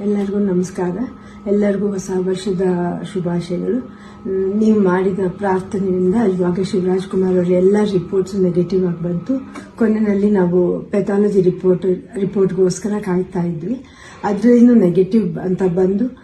ಎಲ್ಲರಿಗೂ ನಮಸ್ಕಾರ. ಎಲ್ಲರಿಗೂ ಹೊಸ ವರ್ಷದ ಶುಭಾಶಯಗಳು. ನೀವು ಮಾಡಿದ ಪ್ರಾರ್ಥನೆಯಿಂದ ಇವಾಗ ಶಿವರಾಜ್ ಕುಮಾರ್ ಅವರ ಎಲ್ಲ ರಿಪೋರ್ಟ್ಸ್ ನೆಗೆಟಿವ್ ಆಗಿ ಬಂತು. ಕೊನೆಯಲ್ಲಿ ನಾವು ಪೆಥಾಲಜಿ ರಿಪೋರ್ಟ್ ರಿಪೋರ್ಟ್ಗೋಸ್ಕರ ಕಾಯ್ತಾ ಇದ್ವಿ. ಅದ್ರೇನು ನೆಗೆಟಿವ್ ಅಂತ ಬಂದು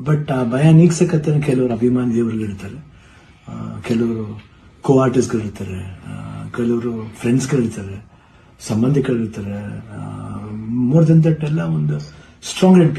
ಬಟ್ ಆ ಭಯ ನೀಗ್ಸಕತ್ತೆ ಕೆಲವರು ಅಭಿಮಾನಿ ದೇವರುಗಳು ಇರ್ತಾರೆ ಆ, ಕೆಲವರು ಕೋ ಆರ್ಟಿಸ್ಟ್ಗಳು ಇರ್ತಾರೆ ಆ, ಕೆಲವರು ಫ್ರೆಂಡ್ಸ್ಗಳು ಇರ್ತಾರೆ ಸಂಬಂಧಿಕರು ಇರ್ತಾರೆ ಮೋರ್ ದೆನ್ ದಟ್ ಎಲ್ಲ ಒಂದು ಸ್ಟ್ರಾಂಗ್